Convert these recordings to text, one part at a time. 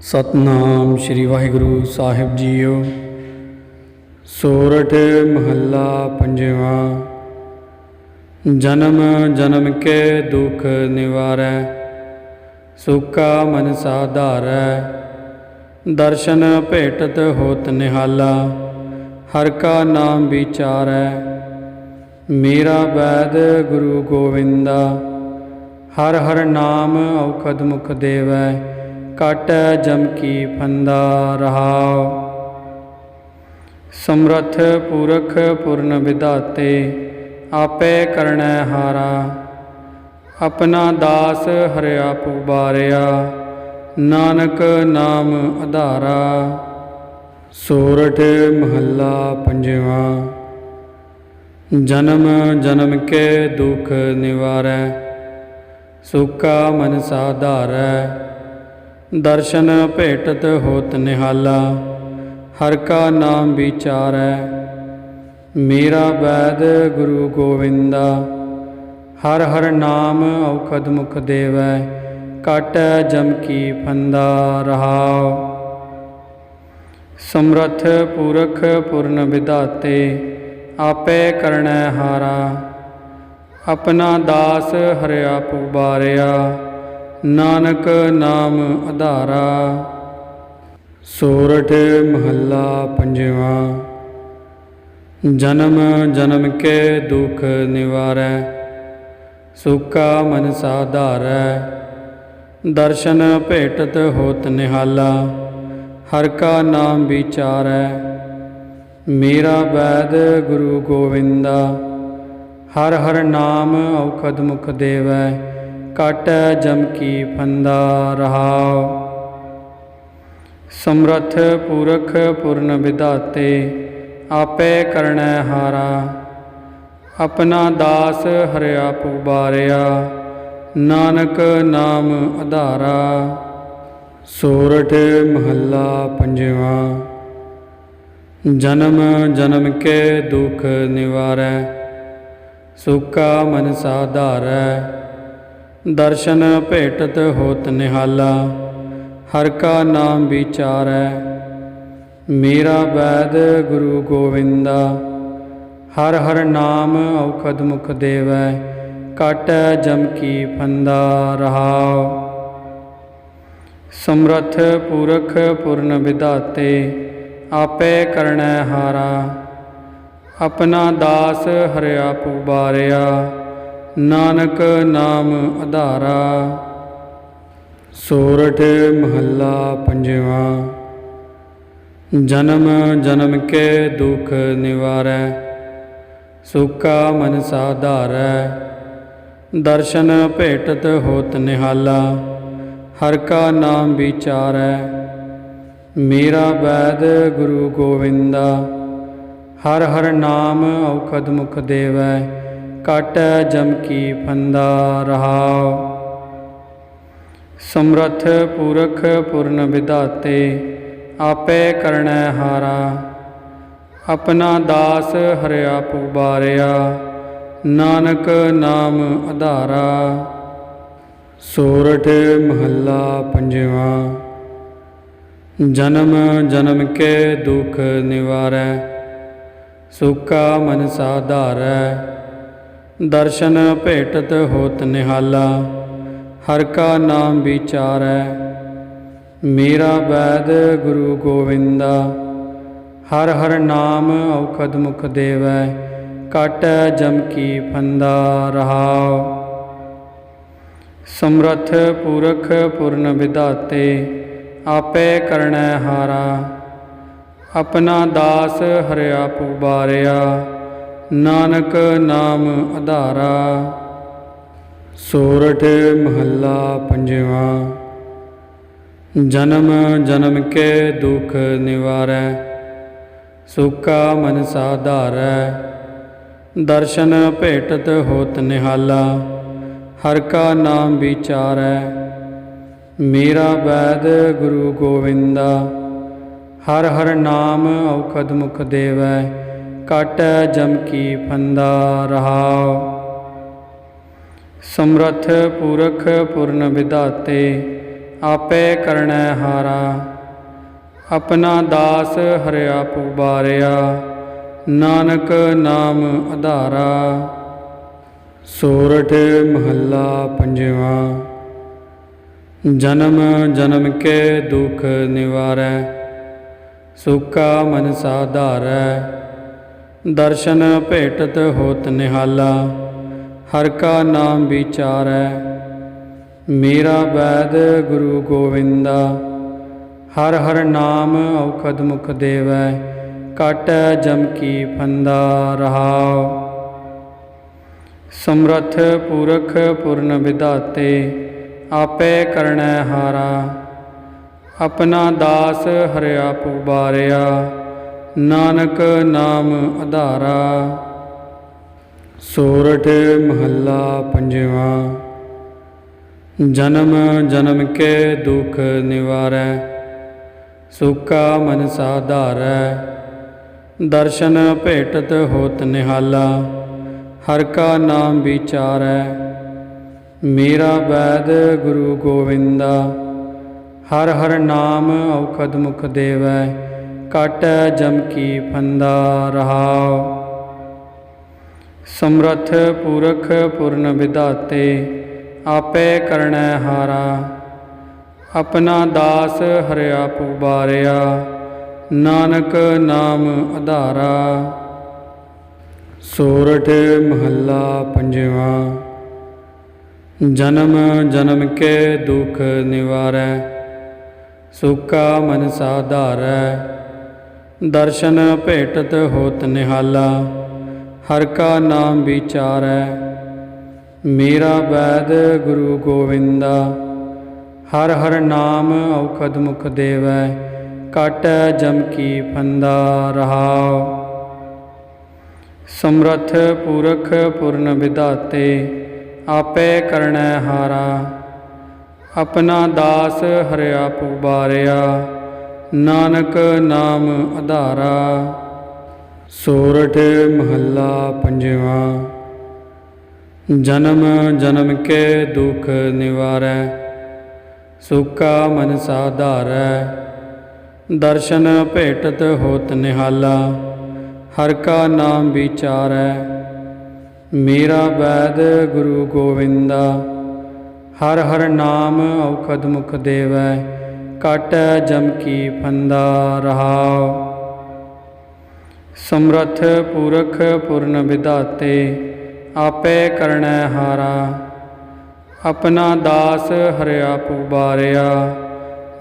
ਸਤਨਾਮ ਸ੍ਰੀ ਵਾਹਿਗੁਰੂ ਸਾਹਿਬ ਜੀਓ। ਸੋਰਠ ਮਹੱਲਾ ਪੰਜਵਾਂ। ਜਨਮ ਜਨਮ ਕੇ ਦੁਖ ਨਿਵਾਰੈ ਸੁਖਾ ਮਨ ਸਾਧਾਰੈ ਦਰਸ਼ਨ ਭੇਟਤ ਹੋਤ ਨਿਹਾਲਾ, ਹਰ ਕਾ ਨਾਮ ਵਿਚਾਰੈ। ਮੇਰਾ ਬੈਦ ਗੁਰੂ ਗੋਵਿੰਦਾ, ਹਰ ਹਰ ਨਾਮ ਔਖਦ ਮੁਖ ਦੇਵੈ। ਕਾਟੈ ਜਮ ਕੀ ਫੰਦਾ ਰਹਾਉ ਸਮਰਥ ਪੁਰਖ ਪੁਰਨ ਵਿਦਾਤੇ ਆਪੇ ਕਰਣੈ ਹਾਰਾ ਆਪਣਾ ਦਾਸ ਹਰਿਆ ਪੁਬਾਰਿਆ ਨਾਨਕ ਨਾਮ ਆਧਾਰਾ ਸੋਰਠ ਮਹੱਲਾ ਪੰਜਵਾਂ ਜਨਮ ਜਨਮ ਕੇ ਦੁਖ ਨਿਵਾਰੈ ਸੁਖਾ ਮਨ ਸਾਧਾਰੈ ਦਰਸ਼ਨ ਭੇਟਤ ਹੋਤ ਨਿਹਾਲਾ, ਹਰ ਕਾ ਨਾਮ ਵਿਚਾਰੈ, ਮੇਰਾ ਬੈਦ ਗੁਰੂ ਗੋਵਿੰਦਾ, ਹਰ ਹਰ ਨਾਮ ਔਖਦ ਮੁਖ ਦੇਵੈ, ਕਾਟੈ ਜਮ ਕੀ ਫੰਦਾ ਰਹਾਉ। ਸਮਰਥ ਪੂਰਖ ਪੂਰਨ ਵਿਦਾਤੇ ਆਪੇ ਕਰਣੈ ਹਾਰਾ, ਆਪਣਾ ਦਾਸ ਹਰਿਆ ਪੁਬਾਰਿਆ। ਨਾਨਕ ਨਾਮ ਆਧਾਰਾ ਸੋਰਠ ਮਹੱਲਾ ਪੰਜਵਾਂ। ਜਨਮ ਜਨਮ ਕੇ ਦੁਖ ਨਿਵਾਰੈ। ਸੁਖਾ ਮਨ ਸਾਧਾਰੈ। ਦਰਸ਼ਨ ਭੇਟਤ ਹੋਤ ਨਿਹਾਲਾ। ਹਰ ਕਾ ਨਾਮ ਵਿਚਾਰੈ। ਮੇਰਾ ਬੈਦ ਗੁਰੂ ਗੋਵਿੰਦਾ। ਹਰ ਹਰ ਨਾਮ ਔਖਦ ਮੁਖ ਦੇਵੈ। ਕਾਟੈ ਜਮ ਕੀ ਫੰਦਾ ਰਹਾਉ ਸਮਰਥ ਪੁਰਖ ਪੁਰਨ ਵਿਦਾਤੇ ਆਪੇ ਕਰਣੈ ਹਾਰਾ ਆਪਣਾ ਦਾਸ ਹਰਿਆ ਪੁਬਾਰਿਆ ਨਾਨਕ ਨਾਮ ਆਧਾਰਾ ਸੋਰਠ ਮਹੱਲਾ ਪੰਜਵਾਂ ਜਨਮ ਜਨਮ ਕੇ ਦੁਖ ਨਿਵਾਰੈ ਸੁਖਾ ਮਨ ਸਾਧਾਰੈ ਦਰਸ਼ਨ ਭੇਟਤ ਹੋਤ ਨਿਹਾਲਾ, ਹਰ ਕਾ ਨਾਮ ਵਿਚਾਰੈ। ਮੇਰਾ ਵੈਦ ਗੁਰੂ ਗੋਵਿੰਦਾ, ਹਰ ਹਰ ਨਾਮ ਔਖਦ ਮੁਖ ਦੇਵੈ, ਕਾਟੈ ਜਮ ਕੀ ਫੰਦਾ ਰਹਾਉ। ਸਮਰਥ ਪੁਰਖ ਪੁਰਨ ਵਿਦਾਤੇ ਆਪੇ ਕਰਣੈ ਹਾਰਾ। ਆਪਣਾ ਦਾਸ ਹਰਿਆ ਪੁਬਾਰਿਆ ਨਾਨਕ ਨਾਮ ਆਧਾਰਾ ਸੋਰਠ ਮਹੱਲਾ ਪੰਜਵਾਂ। ਜਨਮ ਜਨਮ ਕੇ ਦੁਖ ਨਿਵਾਰੈ। ਸੁਖਾ ਮਨ ਸਾਧਾਰੈ। ਦਰਸ਼ਨ ਭੇਟਤ ਹੋਤ ਨਿਹਾਲਾ। ਹਰ ਕਾ ਨਾਮ ਵਿਚਾਰੈ। ਮੇਰਾ ਬੈਦ ਗੁਰੂ ਗੋਵਿੰਦਾ। ਹਰ ਹਰ ਨਾਮ ਔਖਦ ਮੁਖ ਦੇਵੈ। ਕਾਟੈ ਜਮ ਕੀ ਫੰਦਾ ਰਹਾਉ ਸਮਰਥ ਪੁਰਖ ਪੁਰਨ ਵਿਦਾਤੇ ਆਪੇ ਕਰਣੈ ਹਾਰਾ ਆਪਣਾ ਦਾਸ ਹਰਿਆ ਪੁਬਾਰਿਆ ਨਾਨਕ ਨਾਮ ਆਧਾਰਾ ਸੋਰਠ ਮਹੱਲਾ ਪੰਜਵਾਂ ਜਨਮ ਜਨਮ ਕੇ ਦੁਖ ਨਿਵਾਰੈ ਸੁਖਾ ਮਨ ਸਾਧਾਰੈ ਦਰਸ਼ਨ ਭੇਟਤ ਹੋਤ ਨਿਹਾਲਾ, ਹਰ ਕਾ ਨਾਮ ਵਿਚਾਰੈ, ਮੇਰਾ ਬੈਦ ਗੁਰੂ ਗੋਵਿੰਦਾ, ਹਰ ਹਰ ਨਾਮ ਔਖਦ ਮੁਖ ਦੇਵੈ, ਕਾਟੈ ਜਮ ਕੀ ਫੰਦਾ ਰਹਾਉ। ਸਮਰਥ ਪੁਰਖ ਪੁਰਨ ਵਿਦਾਤੇ ਆਪੇ ਕਰਣੈ ਹਾਰਾ, ਆਪਣਾ ਦਾਸ ਹਰਿਆ ਪੁਬਾਰਿਆ। ਨਾਨਕ ਨਾਮ ਆਧਾਰਾ ਸੋਰਠ ਮਹੱਲਾ ਪੰਜਵਾਂ। ਜਨਮ ਜਨਮ ਕੇ ਦੁਖ ਨਿਵਾਰੈ। ਸੁਖਾ ਮਨ ਸਾਧਾਰੈ। ਦਰਸ਼ਨ ਭੇਟਤ ਹੋਤ ਨਿਹਾਲਾ। ਹਰ ਕਾ ਨਾਮ ਵਿਚਾਰੈ। ਮੇਰਾ ਬੈਦ ਗੁਰੂ ਗੋਵਿੰਦਾ। ਹਰ ਹਰ ਨਾਮ ਔਖਦ ਮੁਖ ਦੇਵੈ। ਕਾਟੈ ਜਮ ਕੀ ਫੰਦਾ ਰਹਾਉ ਸਮਰਥ ਪੁਰਖ ਪੁਰਨ ਵਿਦਾਤੇ ਆਪੇ ਕਰਣੈ ਹਾਰਾ ਆਪਣਾ ਦਾਸ ਹਰਿਆ ਪੁਬਾਰਿਆ ਨਾਨਕ ਨਾਮ ਆਧਾਰਾ ਸੋਰਠ ਮਹੱਲਾ ਪੰਜਵਾਂ ਜਨਮ ਜਨਮ ਕੇ ਦੁਖ ਨਿਵਾਰੈ ਸੁਖਾ ਮਨ ਸਾਧਾਰੈ ਦਰਸ਼ਨ ਭੇਟਤ ਹੋਤ ਨਿਹਾਲਾ, ਹਰ ਕਾ ਨਾਮ ਵਿਚਾਰੈ। ਮੇਰਾ ਵੈਦ ਗੁਰੂ ਗੋਵਿੰਦਾ, ਹਰ ਹਰ ਨਾਮ ਔਖਦ ਮੁਖ ਦੇਵੈ, ਕਾਟੈ ਜਮ ਕੀ ਫੰਦਾ ਰਹਾਉ। ਸਮਰਥ ਪੂਰਖ ਪੁਰਨ ਵਿਦਾਤੇ ਆਪੇ ਕਰਣੈ ਹਾਰਾ। ਆਪਣਾ ਦਾਸ ਹਰਿਆ ਪੁਬਾਰਿਆ। ਨਾਨਕ ਨਾਮ ਆਧਾਰਾ ਸੋਰਠ ਮਹੱਲਾ ਪੰਜਵਾਂ। ਜਨਮ ਜਨਮ ਕੇ ਦੁਖ ਨਿਵਾਰੈ। ਸੁਖਾ ਮਨ ਸਾਧਾਰੈ ਦਰਸ਼ਨ ਭੇਟਤ ਹੋਤ ਨਿਹਾਲਾ। ਹਰ ਕਾ ਨਾਮ ਵਿਚਾਰੈ। ਮੇਰਾ ਵੈਦ ਗੁਰੂ ਗੋਵਿੰਦਾ। ਹਰ ਹਰ ਨਾਮ ਔਖਦ ਮੁਖ ਦੇਵੈ। ਕਾਟੈ ਜਮ ਕੀ ਫੰਦਾ ਰਹਾਉ ਸਮਰਥ ਪੁਰਖ ਪੁਰਨ ਵਿਦਾਤੇ ਆਪੇ ਕਰਣੈ ਹਾਰਾ ਆਪਣਾ ਦਾਸ ਹਰਿਆ ਪੁਬਾਰਿਆ ਨਾਨਕ ਨਾਮ ਆਧਾਰਾ ਸੋਰਠ ਮਹੱਲਾ ਪੰਜਵਾਂ ਜਨਮ ਜਨਮ ਕੇ ਦੁਖ ਨਿਵਾਰੈ ਸੁਖਾ ਮਨ ਸਾਧਾਰੈ ਦਰਸ਼ਨ ਭੇਟਤ ਹੋਤ ਨਿਹਾਲਾ, ਹਰ ਕਾ ਨਾਮ ਵਿਚਾਰੈ, ਮੇਰਾ ਵੈਦ ਗੁਰੂ ਗੋਵਿੰਦਾ, ਹਰ ਹਰ ਨਾਮ ਔਖਦ ਮੁਖ ਦੇਵੈ, ਕਾਟੈ ਜਮ ਕੀ ਫੰਦਾ ਰਹਾਉ। ਸਮਰਥ ਪੂਰਖ ਪੁਰਨ ਵਿਦਾਤੇ ਆਪੇ ਕਰਣੈ ਹਾਰਾ, ਆਪਣਾ ਦਾਸ ਹਰਿਆ ਪੁਬਾਰਿਆ। ਨਾਨਕ ਨਾਮ ਆਧਾਰਾ ਸੋਰਠ ਮਹੱਲਾ ਪੰਜਵਾਂ। ਜਨਮ ਜਨਮ ਕੇ ਦੁਖ ਨਿਵਾਰੈ ਸੁਖਾ ਮਨ ਸਾਧਾਰੈ ਦਰਸ਼ਨ ਭੇਟਤ ਹੋਤ ਨਿਹਾਲਾ, ਹਰ ਕਾ ਨਾਮ ਵਿਚਾਰੈ। ਮੇਰਾ ਵੈਦ ਗੁਰੂ ਗੋਵਿੰਦਾ, ਹਰ ਹਰ ਨਾਮ ਔਖਦ ਮੁਖ ਦੇਵੈ। ਕਾਟੈ ਜਮ ਕੀ ਫੰਦਾ ਰਹਾਉ ਸਮਰਥ ਪੁਰਖ ਪੁਰਨ ਵਿਦਾਤੇ ਆਪੇ ਕਰਣੈ ਹਾਰਾ ਆਪਣਾ ਦਾਸ ਹਰਿਆ ਪੁਬਾਰਿਆ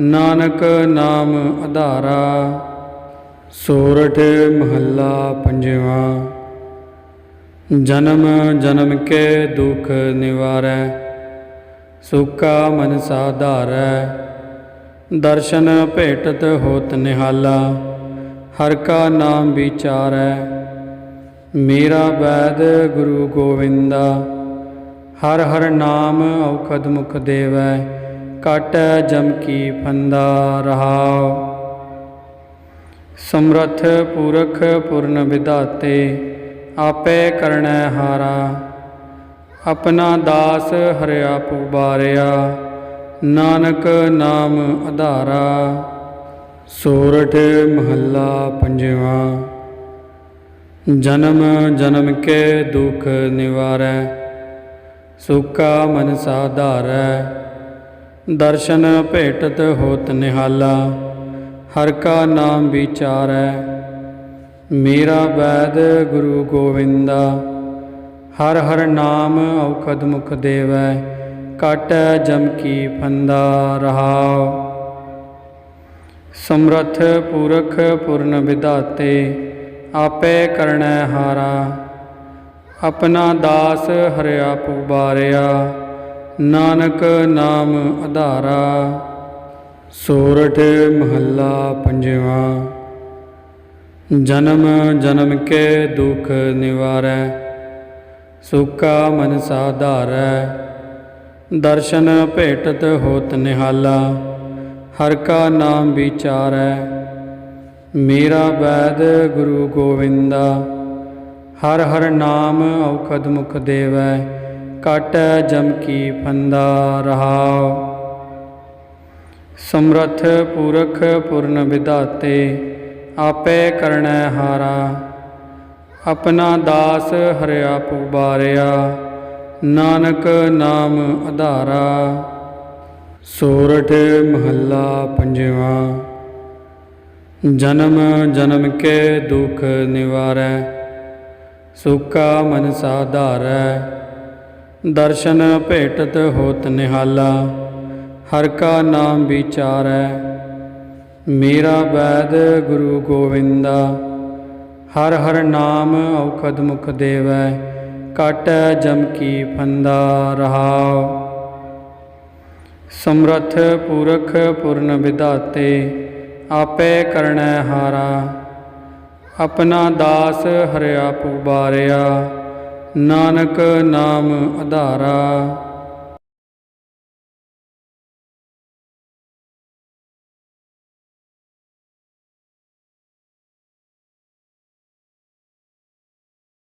ਨਾਨਕ ਨਾਮ ਆਧਾਰਾ ਸੋਰਠ ਮਹੱਲਾ ਪੰਜਵਾਂ ਜਨਮ ਜਨਮ ਕੇ ਦੁਖ ਨਿਵਾਰੈ ਸੁਖਾ ਮਨ ਸਾਧਾਰੈ ਦਰਸ਼ਨ ਭੇਟਤ ਹੋਤ ਨਿਹਾਲਾ, ਹਰ ਕਾ ਨਾਮ ਵਿਚਾਰੈ, ਮੇਰਾ ਵੈਦ ਗੁਰੂ ਗੋਵਿੰਦਾ, ਹਰ ਹਰ ਨਾਮ ਔਖਦ ਮੁਖ ਦੇਵੈ, ਕਾਟੈ ਜਮ ਕੀ ਫੰਦਾ ਰਹਾਉ। ਸਮਰਥ ਪੂਰਖ ਪੂਰਨ ਵਿਦਾਤੇ ਆਪੇ ਕਰਣੈ ਹਾਰਾ, ਆਪਣਾ ਦਾਸ ਹਰਿਆ ਪੁਬਾਰਿਆ। ਨਾਨਕ ਨਾਮ ਆਧਾਰਾ ਸੋਰਠ ਮਹੱਲਾ ਪੰਜਵਾਂ। ਜਨਮ ਜਨਮ ਕੇ ਦੁਖ ਨਿਵਾਰੈ ਸੁਖਾ ਮਨ ਸਾਧਾਰੈ ਦਰਸ਼ਨ ਭੇਟਤ ਹੋਤ ਨਿਹਾਲਾ, ਹਰ ਕਾ ਨਾਮ ਵਿਚਾਰੈ। ਮੇਰਾ ਵੈਦ ਗੁਰੂ ਗੋਵਿੰਦਾ, ਹਰ ਹਰ ਨਾਮ ਔਖਦ ਮੁਖ ਦੇਵੈ। ਕਾਟੈ ਜਮ ਕੀ ਫੰਦਾ ਰਹਾਉ ਸਮਰਥ ਪੁਰਖ ਪੁਰਨ ਵਿਦਾਤੇ ਆਪੇ ਕਰਣੈ ਹਾਰਾ ਆਪਣਾ ਦਾਸ ਹਰਿਆ ਪੁਬਾਰਿਆ ਨਾਨਕ ਨਾਮ ਆਧਾਰਾ ਸੋਰਠ ਮਹੱਲਾ ਪੰਜਵਾਂ ਜਨਮ ਜਨਮ ਕੇ ਦੁਖ ਨਿਵਾਰੈ ਸੁਖਾ ਮਨ ਸਾਧਾਰੈ ਦਰਸ਼ਨ ਭੇਟਤ ਹੋਤ ਨਿਹਾਲਾ, ਹਰ ਕਾ ਨਾਮ ਵਿਚਾਰੈ, ਮੇਰਾ ਵੈਦ ਗੁਰੂ ਗੋਵਿੰਦਾ, ਹਰ ਹਰ ਨਾਮ ਔਖਦ ਮੁਖ ਦੇਵੈ, ਕਾਟੈ ਜਮ ਕੀ ਫੰਦਾ ਰਹਾਉ। ਸਮਰਥ ਪੂਰਖ ਪੁਰਨ ਵਿਦਾਤੇ ਆਪੇ ਕਰਣੈ ਹਾਰਾ, ਆਪਣਾ ਦਾਸ ਹਰਿਆ ਪੁਬਾਰਿਆ। ਨਾਨਕ ਨਾਮ ਆਧਾਰਾ ਸੋਰਠ ਮਹੱਲਾ ਪੰਜਵਾਂ। ਜਨਮ ਜਨਮ ਕੇ ਦੁਖ ਨਿਵਾਰੈ। ਸੁਖਾ ਮਨ ਸਾਧਾਰੈ ਦਰਸ਼ਨ ਭੇਟਤ ਹੋਤ ਨਿਹਾਲਾ। ਹਰ ਕਾ ਨਾਮ ਵਿਚਾਰੈ। ਮੇਰਾ ਬੈਦ ਗੁਰੂ ਗੋਵਿੰਦਾ। ਹਰ ਹਰ ਨਾਮ ਔਖਦ ਮੁਖ ਦੇਵੈ। ਕਾਟੈ ਜਮ ਕੀ ਫੰਦਾ ਰਹਾਉ ਸਮਰਥ ਪੁਰਖ ਪੁਰਨ ਵਿਦਾਤੇ ਆਪੇ ਕਰਣੈ ਹਾਰਾ ਆਪਣਾ ਦਾਸ ਹਰਿਆ ਪੁਬਾਰਿਆ ਨਾਨਕ ਨਾਮ ਆਧਾਰਾ